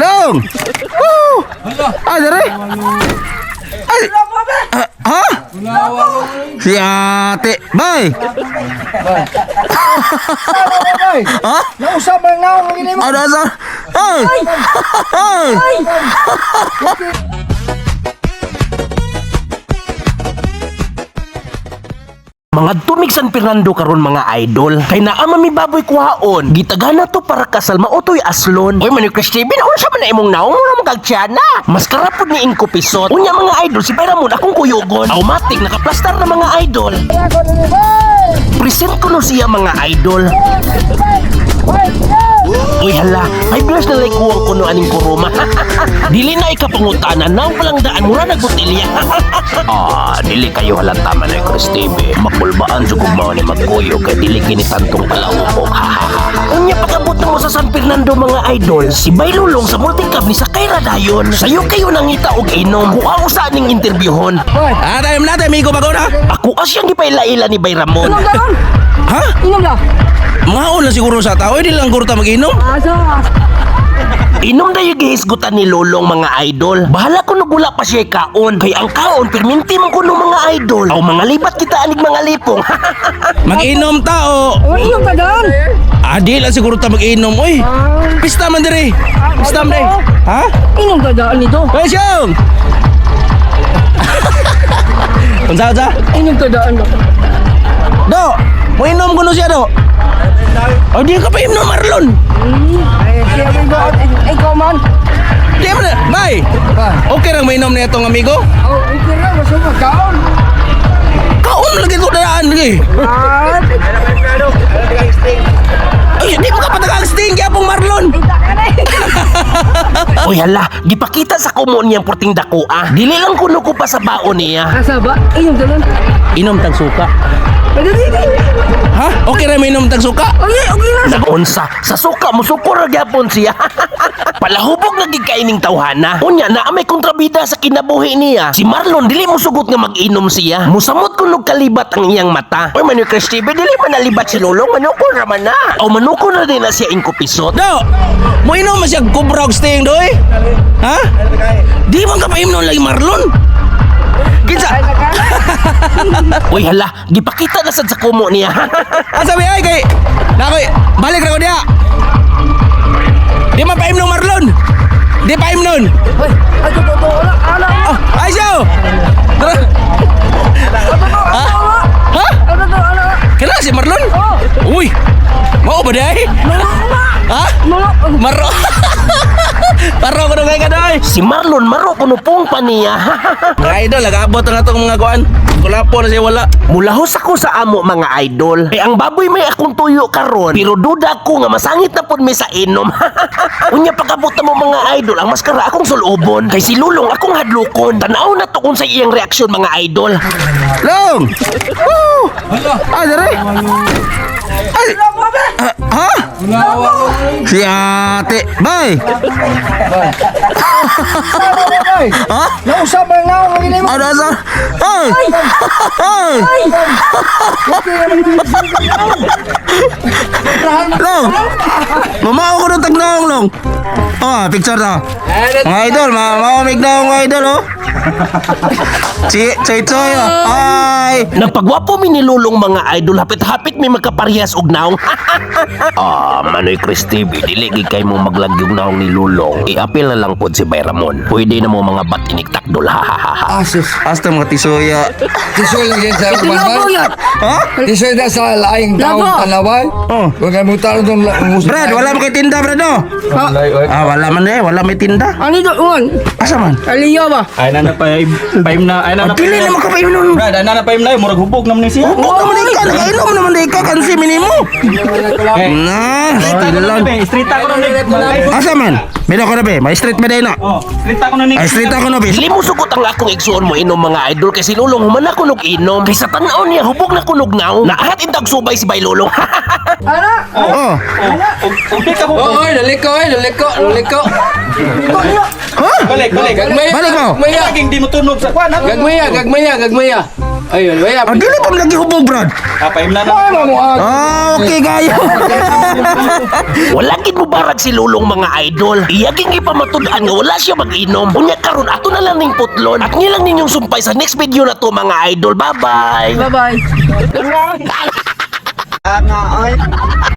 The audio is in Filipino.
Long! Woo! Ah, dere? Ay! Ah, ha? Si ate. Bay! Ha? Nausap lang na ako ng mo. Ano sa? Ay! Ay! Mga tumig San Fernando karon mga idol. Kay naa mi baboy kuhaon. Gitagana to para kasal maotoy aslon. Oy man yung Steven, unsa man na imong naong mo magagtsana. Mas karapod ni inko pisot. Unya mga idol si Bayramon akong kuyugon. Automatic nakaplastar na mga idol. Present ko no siya mga idol. Uy hala, ay bless na like kuwang kuno aning kuruma. dili na ikapangutanan na palang daan mura nagbutilya. ah, dili kayo halata man ay Chris TV. Makulbaan sa kugmaw ni magkuyo kay dili kini tantong palawok. Unya pagabot mo sa San Fernando mga idol, si Baylulong sa multicab ni Sakay Radayon. Sayo kayo nangita og inom. Kuha usa ning interbyuhon. Ah, tayo na, tayo, amigo bago na. Ako asyang gipaila-ila ni Bayramon. Daron. Ha? Inom na. Maon na siguro sa tao, hindi lang kurta mag-inom. Asa. Inom na yung gihisgutan ni Lolong mga idol. Bahala ko nagula pa siya kaon. Kay ang kaon, perminti man ko ng mga idol. O mga libat kita anig mga lipong. Mag-inom tao. O inom ka daron. Ah, di lang siguro ta mag-inom. Uy, pista man dire. Pista man dire. Ha? Inom ka daron nito. Hey, Syong! Unsa, unsa? Inom ka daron. Do! Mo inom ko no siya, do. Oh, di ka pa inom, Marlon. Ay, siya may buhat. Ay, ikaw man. Di mo na. Bay! Okay lang mainom na itong amigo? Oh, ikaw na. Masama kaon. Kaon lagi ko daan lagi. Ay, di mo ka patagang sting, kaya pong Marlon. Uy hala, gipakita sa kumo niyang puting dako ah. Dili lang kuno ko pa sa baon niya. asa ba? Inom daron. Inom tag suka. Ha? Okay ra mainom tag suka? Okay, okay na. Nagunsa, sa suka mo sukor gyapon siya. Palahubog na gigkaining tawhana. Unya na may kontrabida sa kinabuhi niya. Si Marlon dili mo sugot nga mag-inom siya. Musamot kunog kalibat ang iyang mata. Oy man yung Chris TV, dili man nalibat si Lolong, manuko raman na. O manuko na din na siya inko pisot. Do! Mo inom man siya kubrog sting, doy? Ha? Di man ka pa inom lagi Marlon? Kinsa? Uy hala, gipakita na sad sa kumo niya. Ah, sabi ay kay Nakoy, balik ra ko diha. Di man pa inom Marlon. Di pa inom. Uy, ay, totoo na. Ala. Oh, ay siya. Tara. Ha? Ha? Ay, totoo na. Kailan si Marlon? Oh. Uy! Mao ba day? Ha? Maro! Paro ko na kay kadoy! si Marlon maro kuno pong pa niya. Mga idol, nag-abot na itong mga kuan. Kulapo na siya wala. Mulahos ako sa amo mga idol. Kay ang baboy may akong tuyo karon, pero duda ko nga masangit na pud mi sa inom. Unya pagabot mo mga idol, ang maskara akong sulubon. Kay si Lulong akong hadlokon. Tanaw na to kung sa iyang reaksyon mga idol. Long! Woo! Ah, dere! Ay! Ah? Si ate! Bay! Ha? Nausap lang na ako mo. Ano sa? Ay! Ay! Long! Mamao ko ng tagnaong, Long! Ah, picture na. Mga idol, na mga idol, oh. Si Choy Choy, oh. Ay! Nagpagwapo mi ni Lulong mga idol, hapit-hapit may magkaparehas og naong. ah, Manoy Chris TV, dili gid kay mo maglagyog naong ni Lulong. I-apil na lang pod si Bayramon. Pwede na mo mga batinik takdol, ha ha ha ha. Asus. Hasta mga tisoya. Tisoy lang yan sa yan. Ha? Tisoy na sa laing taong tanaway. Oh. Huwag ka mutar itong Brad, wala mo kay tinda, Brad, oh. Ah, wala man eh, wala may tinda. Ano ito, Uwan? Asa man? Aliya ba? Ay na na pa paim na ay na na Dili na makapainom nun. Brad, ay na na paim na murag hubog naman ni siya. Huwag naman ikaw, nakainom naman na ikaw, kansi minimo. Na, Street ako na ni. Asa man? Mira ko na be, may street din na? Oh, street ako na ni. Ay, street ako na be. Dili mo sugot ang akong igsuon mo inom mga idol kay si Lulong human na kunog inom. Kay sa tanaw niya hubog na kunog naong. Naahat intag subay si Bay Lulong. Ano? Oh, Umpik ka hubog. Oy, naliko, oy, naliko, naliko. ha? Balik, balik. Gagmaya. Balik mo. Gagmaya. Mo? Gagmaya, gagmaya, gagmaya. Ayun, wala. Ah, dili pa lagi hubog, Brad. Ah, paim na na. Ah, okay, kayo. Wala gid mo barag si Lulong mga idol. Iyaging ipamatud-an nga wala siya mag-inom. Unya karon ato na lang ning putlon. At nilang ninyong sumpay sa next video na to mga idol. Bye-bye. Bye-bye.